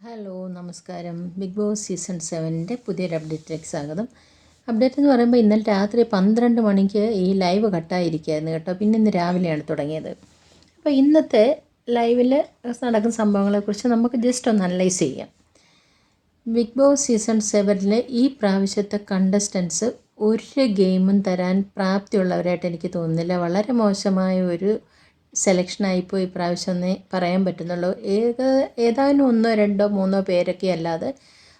Hello നമസ്കാരം. Big boss season സെവനിന്റെ പുതിയൊരു അപ്ഡേറ്റിലേക്ക് സ്വാഗതം. അപ്ഡേറ്റ് എന്ന് പറയുമ്പോൾ ഇന്നലെ രാത്രി പന്ത്രണ്ട് മണിക്ക് ഈ ലൈവ് കട്ടായിരിക്കുകയായിരുന്നു കേട്ടോ. പിന്നെ ഇന്ന് രാവിലെയാണ് തുടങ്ങിയത്. അപ്പോൾ ഇന്നത്തെ ലൈവിൽ നടക്കുന്ന സംഭവങ്ങളെക്കുറിച്ച് നമുക്ക് ജസ്റ്റ് ഒന്ന് അനലൈസ് ചെയ്യാം. ബിഗ് ബോസ് സീസൺ സെവനിലെ ഈ പ്രാവശ്യത്തെ കണ്ടസ്റ്റൻസ് ഒരു ഗെയിമും തരാൻ പ്രാപ്തിയുള്ളവരായിട്ട് എനിക്ക് തോന്നുന്നില്ല. വളരെ മോശമായ ഒരു സെലക്ഷനായിപ്പോൾ ഇപ്രാവശ്യം എന്നേ പറയാൻ പറ്റുന്നുള്ളൂ. ഏക ഏതാനും ഒന്നോ രണ്ടോ മൂന്നോ പേരൊക്കെ അല്ലാതെ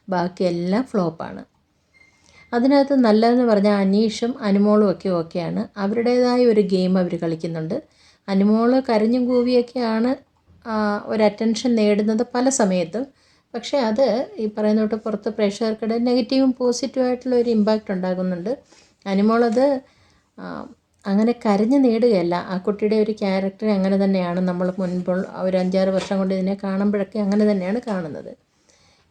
ബാക്കിയെല്ലാം ഫ്ലോപ്പാണ്. അതിനകത്ത് നല്ലതെന്ന് പറഞ്ഞാൽ അനീഷും അനുമോളും ഒക്കെ ഓക്കെയാണ്. അവരുടേതായ ഒരു ഗെയിം അവർ കളിക്കുന്നുണ്ട്. അനുമോൾ കരഞ്ഞും കൂവിയൊക്കെയാണ് ഒരു അറ്റൻഷൻ നേടുന്നത് പല സമയത്തും. പക്ഷേ അത് ഈ പറയുന്ന തൊട്ട് പുറത്ത് പ്രേക്ഷകർക്കിടെ നെഗറ്റീവും പോസിറ്റീവായിട്ടുള്ള ഒരു ഇമ്പാക്റ്റ് ഉണ്ടാകുന്നുണ്ട് അനുമോളത് അങ്ങനെ കരഞ്ഞ് നേടുകയല്ല. ആ കുട്ടിയുടെ ഒരു ക്യാരക്ടർ അങ്ങനെ തന്നെയാണ് നമ്മൾ മുൻപ് ഒരു അഞ്ചാറ് വർഷം കൊണ്ട് ഇതിനെ കാണുമ്പോഴൊക്കെ അങ്ങനെ തന്നെയാണ് കാണുന്നത്.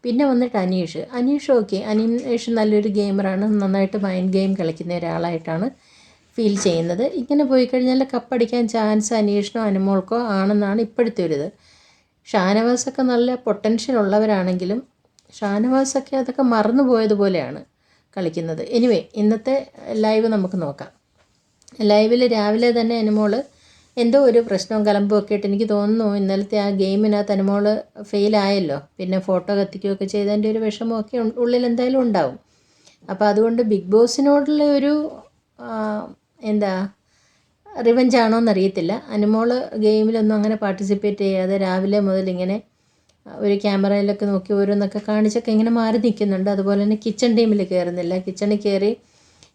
പിന്നെ വന്നിട്ട് അനീഷ്. അനീഷ് ഓക്കെ അനീഷ് നല്ലൊരു ഗെയിമറാണ് നന്നായിട്ട് മൈൻഡ് ഗെയിം കളിക്കുന്ന ഒരാളായിട്ടാണ് ഫീൽ ചെയ്യുന്നത്. ഇങ്ങനെ പോയി കഴിഞ്ഞാൽ കപ്പടിക്കാൻ ചാൻസ് അനീഷിനോ അനുമോൾക്കോ ആണെന്നാണ് ഇപ്പോഴത്തെ ഒരു ഇത് ഷാനവാസൊക്കെ നല്ല പൊട്ടൻഷ്യൽ ഉള്ളവരാണെങ്കിലും ഷാനവാസൊക്കെ അതൊക്കെ മറന്നു പോയതുപോലെയാണ് കളിക്കുന്നത്. എനിവേ ഇന്നത്തെ ലൈവ് നമുക്ക് നോക്കാം. ലൈവിൽ രാവിലെ തന്നെ അനുമോൾ എന്തോ ഒരു പ്രശ്നവും കലമ്പും ഒക്കെ ആയിട്ട് എനിക്ക് തോന്നുന്നു. ഇന്നലത്തെ ആ ഗെയിമിനകത്ത് അനുമോൾ ഫെയിലായല്ലോ പിന്നെ ഫോട്ടോ കത്തിക്കുകയൊക്കെ ചെയ്തതിന്റെ ഒരു വിഷമമൊക്കെ ഉള്ളിൽ എന്തായാലും ഉണ്ടാവും. അപ്പോൾ അതുകൊണ്ട് ബിഗ് ബോസിനോടുള്ള ഒരു എന്താ റിവഞ്ച് ആണോ എന്നറിയത്തില്ല. അനുമോൾ ഗെയിമിലൊന്നും അങ്ങനെ പാർട്ടിസിപ്പേറ്റ് ചെയ്യാതെ രാവിലെ മുതൽ ഇങ്ങനെ ഒരു ക്യാമറയിലൊക്കെ നോക്കി ഓരോന്നൊക്കെ കാണിച്ചൊക്കെ ഇങ്ങനെ മാറി നിൽക്കുന്നുണ്ട്. അതുപോലെ തന്നെ കിച്ചൺ ടീമിൽ കയറുന്നില്ല. കിച്ചണിൽ കയറി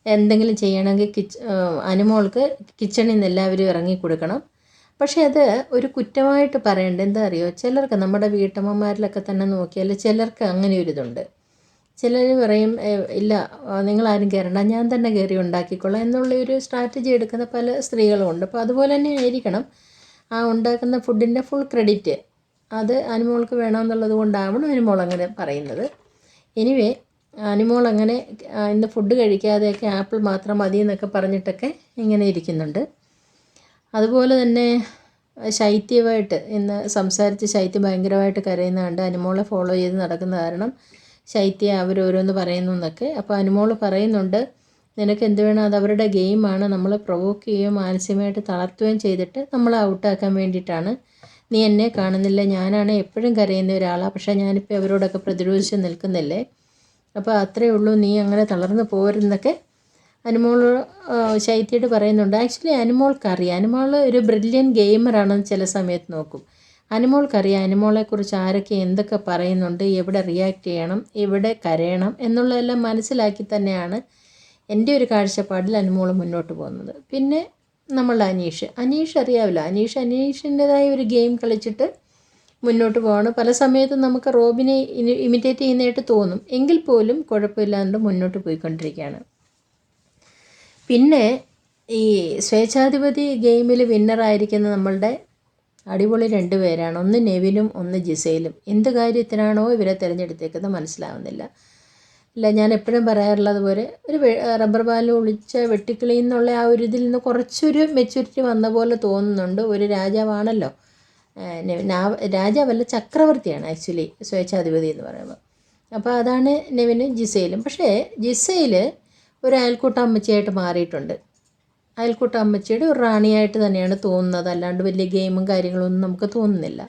എന്തെങ്കിലും ചെയ്യണമെങ്കിൽ കിച്ച് അനുമോൾക്ക് കിച്ചണിൽ നിന്ന് എല്ലാവരും ഇറങ്ങി കൊടുക്കണം. പക്ഷേ അത് ഒരു കുറ്റമായിട്ട് പറയേണ്ട എന്താ അറിയോ? ചിലർക്ക് നമ്മുടെ വീട്ടമ്മമാരിലൊക്കെ തന്നെ നോക്കിയാൽ ചിലർക്ക് അങ്ങനെ ഒരു ഇതുണ്ട്. ചിലർ പറയും ഇല്ല നിങ്ങളാരും കയറണ്ട ഞാൻ തന്നെ കയറി ഉണ്ടാക്കിക്കൊള്ളാം എന്നുള്ള ഒരു സ്ട്രാറ്റജി എടുക്കുന്ന പല സ്ത്രീകളും ഉണ്ട്. അപ്പോൾ അതുപോലെ തന്നെ ആയിരിക്കണം. ആ ഉണ്ടാക്കുന്ന ഫുഡിന്റെ ഫുൾ ക്രെഡിറ്റ്. അത് അനുമോൾക്ക് വേണമെന്നുള്ളത് കൊണ്ടാവണം അനുമോൾ അങ്ങനെ പറയുന്നത്. എനിവേ അനുമോൾ അങ്ങനെ ഇന്ന് ഫുഡ് കഴിക്കാതെയൊക്കെ ആപ്പിൾ മാത്രം മതി എന്നൊക്കെ പറഞ്ഞിട്ടൊക്കെ ഇങ്ങനെ ഇരിക്കുന്നുണ്ട്. അതുപോലെ തന്നെ ശൈത്യമായിട്ട് ഇന്ന് സംസാരിച്ച് ശൈത്യം ഭയങ്കരമായിട്ട് കരയുന്ന അനുമോളെ ഫോളോ ചെയ്ത് നടക്കുന്ന കാരണം ശൈത്യ അവരോരോന്ന് പറയുന്നു എന്നൊക്കെ. അപ്പോൾ അനുമോൾ പറയുന്നുണ്ട് നിനക്ക് എന്ത് വേണം? അത് അവരുടെ ഗെയിമാണ് നമ്മളെ പ്രൊവോക്ക് ചെയ്യുകയും മാനസികമായിട്ട് തളർത്തുകയും ചെയ്തിട്ട് നമ്മളെ ഔട്ടാക്കാൻ വേണ്ടിയിട്ടാണ്. നീ എന്നെ കാണുന്നില്ല. ഞാനാണ് എപ്പോഴും കരയുന്ന ഒരാളാണ് പക്ഷേ ഞാനിപ്പോൾ അവരോടൊക്കെ പ്രതിരോധിച്ച് നിൽക്കുന്നില്ലേ? അപ്പോൾ അത്രയേ ഉള്ളൂ നീ അങ്ങനെ തളർന്നു പോരുന്നൊക്കെ അനുമോൾ ശൈത്യയോട് പറയുന്നുണ്ട് ആക്ച്വലി അനുമോൾക്കറിയാം. അനുമോൾ ഒരു ബ്രില്യൻ ഗെയിമറാണെന്ന് ചില സമയത്ത് നോക്കും. അനുമോൾക്കറിയാം അനുമോളെക്കുറിച്ച് ആരൊക്കെ എന്തൊക്കെ പറയുന്നുണ്ട് എവിടെ റിയാക്ട് ചെയ്യണം എവിടെ കരയണം എന്നുള്ളതെല്ലാം മനസ്സിലാക്കി തന്നെയാണ് എന്റെ ഒരു കാഴ്ചപ്പാടിൽ അനുമോൾ മുന്നോട്ട് പോകുന്നത്. പിന്നെ നമ്മളുടെ അനീഷ്. അനീഷ് അറിയാവില്ല അനീഷ് അനീഷിന്റെതായ ഒരു ഗെയിം കളിച്ചിട്ട് മുന്നോട്ട് പോവാണ്. പല സമയത്തും നമുക്ക് റോബിനെ ഇമിറ്റേറ്റ് ചെയ്യുന്നതായിട്ട് തോന്നും. എങ്കിൽ പോലും കുഴപ്പമില്ലാണ്ട് മുന്നോട്ട് പോയിക്കൊണ്ടിരിക്കുകയാണ്. പിന്നെ ഈ സ്വേച്ഛാധിപതി ഗെയിമിൽ വിന്നറായിരിക്കുന്ന നമ്മളുടെ അടിപൊളി രണ്ട് പേരാണ്. ഒന്ന് നെവിനും ഒന്ന് ജിസയിലും എന്ത് കാര്യത്തിനാണോ ഇവരെ തിരഞ്ഞെടുത്തേക്കുന്നത് മനസ്സിലാവുന്നില്ല. ഇല്ല ഞാൻ എപ്പോഴും പറയാറുള്ളത് പോലെ ഒരു റബ്ബർ ബാൽ ഒളിച്ച വെട്ടിക്കിളി എന്നുള്ള ആ ഒരു ഇതിൽ നിന്ന് കുറച്ചൊരു മെച്യൂരിറ്റി വന്ന പോലെ തോന്നുന്നുണ്ട്. ഒരു രാജാവാണല്ലോ. രാജാവല്ല ചക്രവർത്തിയാണ് ആക്ച്വലി സ്വേച്ഛാധിപതി എന്ന് പറയുമ്പോൾ അപ്പോൾ അതാണ് നെവിന് ജിസയിലും പക്ഷേ ജിസയിൽ ഒരു അയൽക്കൂട്ട അമ്മച്ചിയായിട്ട് മാറിയിട്ടുണ്ട്. അയൽക്കൂട്ട അമ്മച്ചിയുടെ ഒരു റാണിയായിട്ട് തന്നെയാണ് തോന്നുന്നത്. അല്ലാണ്ട് വലിയ ഗെയിമും കാര്യങ്ങളൊന്നും നമുക്ക് തോന്നുന്നില്ല.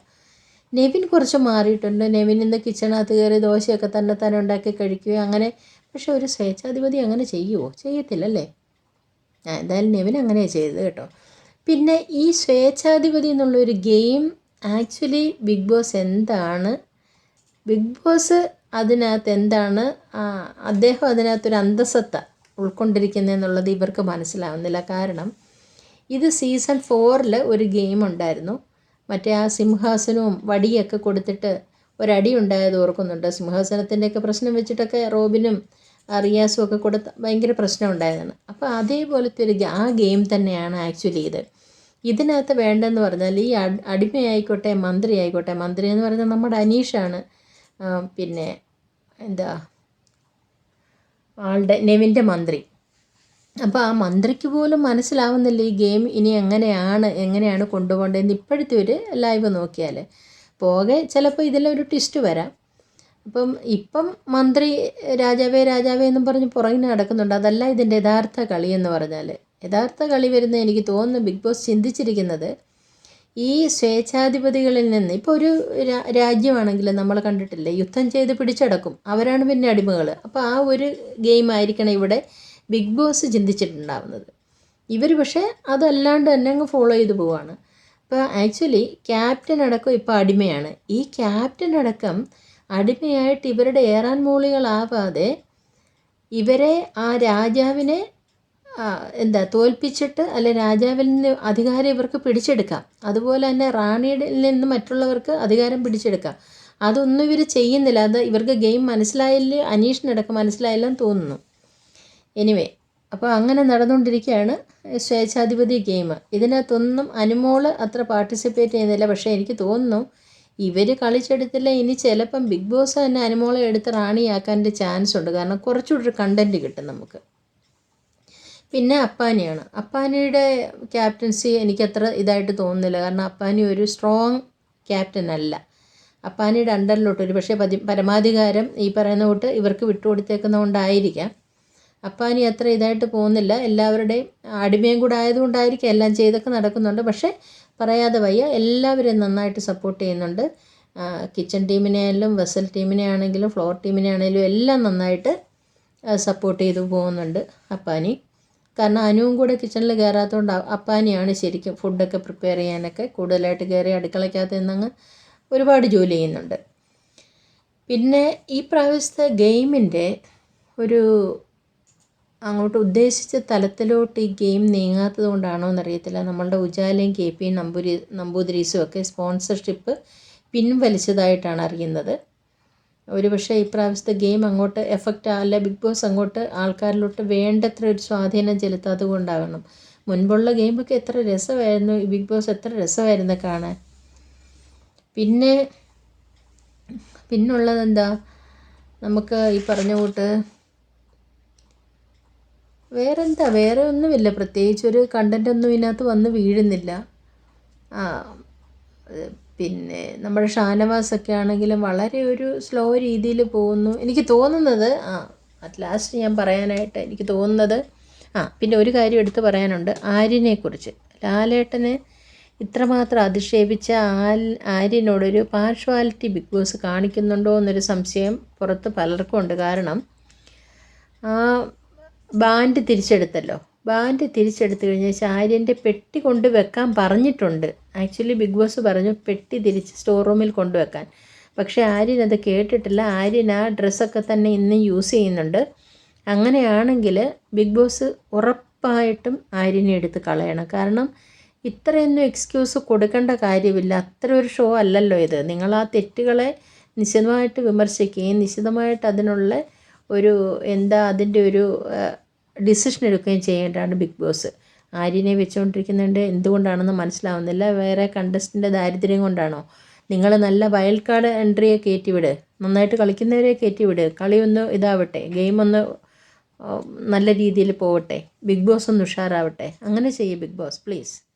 നെവിൻ കുറച്ച് മാറിയിട്ടുണ്ട്. നെവിൻ ഇന്ന് കിച്ചണകത്ത് കയറി ദോശയൊക്കെ തന്നെ തന്നെ ഉണ്ടാക്കി കഴിക്കുകയോ അങ്ങനെ പക്ഷെ ഒരു സ്വേച്ഛാധിപതി അങ്ങനെ ചെയ്യുമോ ചെയ്യത്തില്ലല്ലേ? എന്തായാലും നെവിൻ അങ്ങനെയാണ് ചെയ്തത് കേട്ടോ. പിന്നെ ഈ സ്വേച്ഛാധിപതി എന്നുള്ളൊരു ഗെയിം ആക്ച്വലി ബിഗ് ബോസ് എന്താണ്? ബിഗ് ബോസ് അതിനകത്ത് എന്താണ്? അദ്ദേഹം അതിനകത്തൊരു അന്തസത്ത ഉൾക്കൊണ്ടിരിക്കുന്നതെന്നുള്ളത് ഇവർക്ക് മനസ്സിലാവുന്നില്ല. കാരണം ഇത് സീസൺ ഫോറിൽ ഒരു ഗെയിം ഉണ്ടായിരുന്നു. മറ്റേ ആ സിംഹാസനവും വടിയൊക്കെ കൊടുത്തിട്ട് ഒരടി ഉണ്ടായത് ഓർക്കുന്നുണ്ട്. സിംഹാസനത്തിന്റെയൊക്കെ പ്രശ്നം വെച്ചിട്ടൊക്കെ റോബിനും റിയാസും ഒക്കെ കൊടുത്ത ഭയങ്കര പ്രശ്നം ഉണ്ടായതാണ്. അപ്പോൾ അതേപോലത്തെ ഒരു ആ ഗെയിം തന്നെയാണ് ആക്ച്വലി ഇത്. ഇതിനകത്ത് വേണ്ടതെന്ന് പറഞ്ഞാൽ ഈ അടിമയായിക്കോട്ടെ മന്ത്രി ആയിക്കോട്ടെ മന്ത്രി എന്ന് പറഞ്ഞാൽ നമ്മുടെ അനീഷാണ്. പിന്നെ എന്താ ആളുടെ നെവിന്റെ മന്ത്രി. അപ്പോൾ ആ മന്ത്രിക്ക് പോലും മനസ്സിലാവുന്നില്ല ഈ ഗെയിം ഇനി എങ്ങനെയാണ് എങ്ങനെയാണ് കൊണ്ടുപോകേണ്ടതെന്ന് ഇപ്പോഴത്തെ ഒരു ലൈവ് നോക്കിയാൽ പോകെ ചിലപ്പോൾ ഇതിലൊരു ട്വിസ്റ്റ് വരാം. അപ്പം ഇപ്പം മന്ത്രി രാജാവേ രാജാവേ എന്നും പറഞ്ഞ് പുറകിന് നടക്കുന്നുണ്ട്. അതല്ല ഇതിന്റെ യഥാർത്ഥ കളി എന്ന് പറഞ്ഞാൽ യഥാർത്ഥ കളി വരുന്ന എനിക്ക് തോന്നുന്നു ബിഗ് ബോസ് ചിന്തിച്ചിരിക്കുന്നത് ഈ സ്വേച്ഛാധിപതികളിൽ നിന്ന് ഇപ്പോൾ ഒരു രാജ്യമാണെങ്കിൽ നമ്മൾ കണ്ടിട്ടില്ലേ യുദ്ധം ചെയ്ത് പിടിച്ചടക്കും. അവരാണ് പിന്നെ അടിമകൾ അപ്പോൾ ആ ഒരു ഗെയിം ആയിരിക്കണം ഇവിടെ ബിഗ് ബോസ് ചിന്തിച്ചിട്ടുണ്ടാവുന്നത്. ഇവർ പക്ഷേ അതല്ലാണ്ട് തന്നെ അങ്ങ് ഫോളോ ചെയ്തു പോവാണ്. അപ്പോൾ ആക്ച്വലി ക്യാപ്റ്റൻ അടക്കം ഇപ്പോൾ അടിമയാണ്. ഈ ക്യാപ്റ്റൻ അടക്കം അടിമയായിട്ട് ഇവരുടെ ഏറാൻ മൂളികളാവാതെ ഇവരെ ആ രാജാവിനെ എന്താ തോൽപ്പിച്ചിട്ട് അല്ലെ രാജാവിൽ നിന്ന് അധികാരം ഇവർക്ക് പിടിച്ചെടുക്കാം. അതുപോലെ തന്നെ റാണിയുടെ നിന്ന് മറ്റുള്ളവർക്ക് അധികാരം പിടിച്ചെടുക്കാം. അതൊന്നും ഇവർ ചെയ്യുന്നില്ല. അത് ഇവർക്ക് ഗെയിം മനസ്സിലായില്ല അനീഷിനടക്കം മനസ്സിലായില്ലെന്ന് തോന്നുന്നു. എനിവേ അപ്പോൾ അങ്ങനെ നടന്നുകൊണ്ടിരിക്കുകയാണ് സ്വേച്ഛാധിപതി ഗെയിം. ഇതിനകത്തൊന്നും അനുമോൾ അത്ര പാർട്ടിസിപ്പേറ്റ് ചെയ്യുന്നില്ല. പക്ഷേ എനിക്ക് തോന്നുന്നു ഇവർ കളിച്ചെടുത്തില്ല. ഇനി ചിലപ്പം ബിഗ് ബോസ് തന്നെ അനുമോളെ എടുത്ത് റാണിയാക്കാന്റെ ചാൻസ് ഉണ്ട്. കാരണം കുറച്ചുകൂടി ഒരു കണ്ടന്റ് കിട്ടും നമുക്ക്. പിന്നെ അപ്പാനിയാണ്. അപ്പാനിയുടെ ക്യാപ്റ്റൻസി എനിക്കത്ര ഇതായിട്ട് തോന്നുന്നില്ല. കാരണം അപ്പാനി ഒരു സ്ട്രോങ് ക്യാപ്റ്റൻ അല്ല. അപ്പാനിയുടെ അണ്ടറിലോട്ട് ഒരു പക്ഷേ പതി പരമാധികാരം ഈ പറയുന്ന കൂട്ട് ഇവർക്ക് വിട്ടുകൊടുത്തേക്കുന്നതുകൊണ്ടായിരിക്കാം അപ്പാനി അത്ര ഇതായിട്ട് പോകുന്നില്ല. എല്ലാവരുടെയും അടിമയും കൂടെ ആയതുകൊണ്ടായിരിക്കും എല്ലാം ചെയ്തൊക്കെ നടക്കുന്നുണ്ട്. പക്ഷേ പറയാതെ വയ്യ എല്ലാവരെയും നന്നായിട്ട് സപ്പോർട്ട് ചെയ്യുന്നുണ്ട്. കിച്ചൺ ടീമിനെ ആയാലും വെസൽ ടീമിനെ ആണെങ്കിലും ഫ്ലോർ ടീമിനെ ആണെങ്കിലും എല്ലാം നന്നായിട്ട് സപ്പോർട്ട് ചെയ്തു പോകുന്നുണ്ട് അപ്പാനി. കാരണം അനുവും കൂടെ കിച്ചണിൽ കയറാത്തതുകൊണ്ട് അപ്പാനിയാണ് ശരിക്കും ഫുഡൊക്കെ പ്രിപ്പയർ ചെയ്യാനൊക്കെ കൂടുതലായിട്ട് കയറി അടുക്കളയ്ക്കകത്ത് നിന്നങ്ങ് ഒരുപാട് ജോലി ചെയ്യുന്നുണ്ട്. പിന്നെ ഈ പ്രാവശ്യത്തെ ഗെയിമിന്റെ ഒരു അങ്ങോട്ട് ഉദ്ദേശിച്ച തലത്തിലോട്ട് ഈ ഗെയിം നീങ്ങാത്തത് കൊണ്ടാണോ എന്നറിയത്തില്ല. നമ്മളുടെ ഉജാലയും കെ പി നമ്പൂരി നമ്പൂതിരീസും ഒക്കെ സ്പോൺസർഷിപ്പ് പിൻവലിച്ചതായിട്ടാണ് അറിയുന്നത്. ഒരുപക്ഷെ ഇപ്രാവശ്യത്തെ ഗെയിം അങ്ങോട്ട് എഫക്റ്റ് അല്ല ബിഗ് ബോസ് അങ്ങോട്ട് ആൾക്കാരിലോട്ട് വേണ്ടത്ര ഒരു സ്വാധീനം ചെലുത്താത്തത് കൊണ്ടാകണം മുൻപുള്ള ഗെയിമൊക്കെ എത്ര രസമായിരുന്നു. ബിഗ് ബോസ് എത്ര രസമായിരുന്നു കാണാൻ. പിന്നെ പിന്നുള്ളത് എന്താ നമുക്ക് ഈ പറഞ്ഞ കൂട്ട് വേറെന്താ? വേറെ ഒന്നുമില്ല. പ്രത്യേകിച്ചൊരു കണ്ടന്റ് ഒന്നും ഇതിനകത്ത് വന്ന് വീഴുന്നില്ല. ആ പിന്നെ നമ്മുടെ ഷാനവാസൊക്കെ ആണെങ്കിലും വളരെ ഒരു സ്ലോ രീതിയിൽ പോകുന്നു. എനിക്ക് തോന്നുന്നത് ആ അറ്റ് ലാസ്റ്റ് ഞാൻ പറയാനായിട്ട് എനിക്ക് തോന്നുന്നത് ആ പിന്നെ ഒരു കാര്യം എടുത്ത് പറയാനുണ്ട്. ആര്യനെക്കുറിച്ച്. ലാലേട്ടനെ ഇത്രമാത്രം അധിക്ഷേപിച്ച ആൽ ആര്യനോടൊരു പാർഷ്വാലിറ്റി ബിഗ് ബോസ് കാണിക്കുന്നുണ്ടോ എന്നൊരു സംശയം പുറത്ത് പലർക്കും ഉണ്ട് കാരണം ആ ബാൻഡ് തിരിച്ചെടുത്തല്ലോ. ബാൻഡ് തിരിച്ചെടുത്തു കഴിഞ്ഞാൽ ആര്യന്റെ പെട്ടി കൊണ്ട് വെക്കാൻ പറഞ്ഞിട്ടുണ്ട്. ആക്ച്വലി ബിഗ് ബോസ് പറഞ്ഞു പെട്ടി തിരിച്ച് സ്റ്റോർ റൂമിൽ കൊണ്ടുവെക്കാൻ പക്ഷേ ആര്യൻ അത് കേട്ടിട്ടില്ല. ആര്യൻ ആ ഡ്രസ്സൊക്കെ തന്നെ ഇന്നും യൂസ് ചെയ്യുന്നുണ്ട്. അങ്ങനെയാണെങ്കിൽ ബിഗ് ബോസ് ഉറപ്പായിട്ടും ആര്യനെ എടുത്ത് കളയണം. കാരണം ഇത്രയൊന്നും എക്സ്ക്യൂസ് കൊടുക്കേണ്ട കാര്യമില്ല. അത്ര ഒരു ഷോ അല്ലല്ലോ ഇത്. നിങ്ങൾ ആ തെറ്റുകളെ നിശിതമായിട്ട് വിമർശിക്കുകയും നിശിതമായിട്ട് അതിനുള്ള ഒരു എന്താ അതിന്റെ ഒരു ഡിസിഷൻ എടുക്കുകയും ചെയ്യേണ്ടതാണ് ബിഗ് ബോസ്. ആര്യനെ വെച്ചുകൊണ്ടിരിക്കുന്നുണ്ട്. എന്തുകൊണ്ടാണെന്ന് മനസ്സിലാവുന്നില്ല. വേറെ കണ്ടസ്റ്റിന്റെ ദാരിദ്ര്യം കൊണ്ടാണോ? നിങ്ങൾ നല്ല വൈൽഡ് കാർഡ് എൻട്രിയെ കയറ്റിവിട്. നന്നായിട്ട് കളിക്കുന്നവരെ കയറ്റിവിട്. കളി ഒന്ന് ഇതാവട്ടെ. ഗെയിം ഒന്ന് നല്ല രീതിയിൽ പോവട്ടെ. ബിഗ് ബോസ് ഒന്ന് ഉഷാറാവട്ടെ. അങ്ങനെ ചെയ്യ് ബിഗ് ബോസ് പ്ലീസ്